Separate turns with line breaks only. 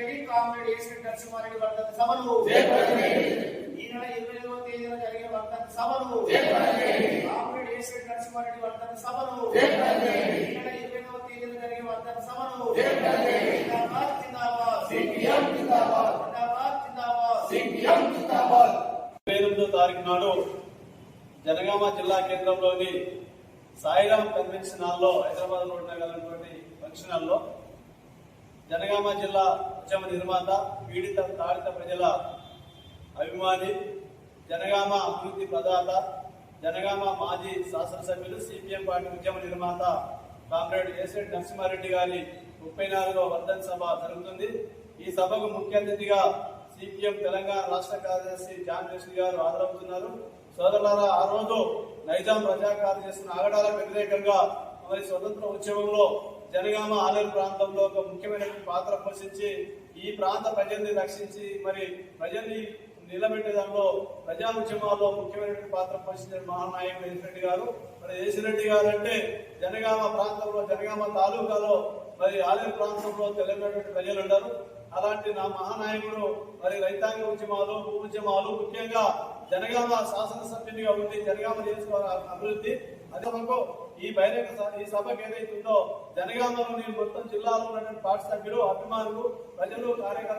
చేపట్టేది comrade AC Narasimha Reddy వర్ధంతి సభను ఈ నెల ఇరవై ఐదవ తేదీన జరిగే వర్ధంతి సభను కామ్రేడ్. ఏసీ నరసింహారెడ్డి వర్ధంతి సభను ఈ నెల ఇరవై ఐదవ తేదీన జరిగే వర్ధంతి సభను జిందాబాద్ జిందాబాద్.
సిపిఎం జిందాబాద్
జిందాబాద్. జిందాబాద్.
ఇరవై ఎనిమిదో తారీఖు నాడు జనగామ జిల్లా కేంద్రంలోని సాయిరాం కన్వెన్షన్ హాల్లో హైదరాబాద్లో ఉండగలటువంటి ఫంక్షన్ హాల్లో జనగామ జిల్లా ఉద్యమ నిర్మాత పీడిత తాడిత ప్రజల అభిమాని జనగామ అభివృద్ధి ప్రదాత జనగామ మాజీ శాసనసభ్యులు సిపిఎం పార్టీ ఉద్యమ నిర్మాత కామ్రేడ్ ఏసెడ్ నరసింహారెడ్డి గారి ముప్పై నాలుగవ వర్ధన్ సభ జరుగుతుంది. ఈ సభకు ముఖ్య అతిథిగా సిపిఎం తెలంగాణ రాష్ట్ర కార్యదర్శి జాన్ రెడ్డి గారు హాజరవుతున్నారు. సోదరులారా ఆ రోజు నైజాం ప్రజాకారు చేసిన ఆగడాలకు వ్యతిరేకంగా మరి స్వతంత్ర ఉద్యమంలో జనగామ ఆలేరు ప్రాంతంలో ఒక ముఖ్యమైన పాత్ర పోషించి ఈ ప్రాంత ప్రజల్ని రక్షించి మరి ప్రజల్ని నిలబెట్టే దానిలో ప్రజా ఉద్యమాల్లో ముఖ్యమైన పాత్ర పోషించిన మహానాయకుడు రెడ్డి గారు. మరి రెడ్డి గారు అంటే జనగామ ప్రాంతంలో జనగామ తాలూకాలో మరి ఆలేరు ప్రాంతంలో తెలంగాణ ప్రజలు ఉన్నారు అలాంటి నా మహానాయకుడు మరి రైతాంగ ఉద్యమాలు భూ ఉద్యమాలు ముఖ్యంగా జనగామ శాసనసభ్యునిగా ఉండి జనగామ నియోజకవర్గ అభివృద్ధి. అదే మనకు ఈ బహిరంగ సభ- ఈ సభకు ఏదైతుందో జనగామలోని మొత్తం జిల్లాలో ఉన్నటువంటి పార్టీ సభ్యులు అభిమానులు ప్రజలు కార్యకర్తలు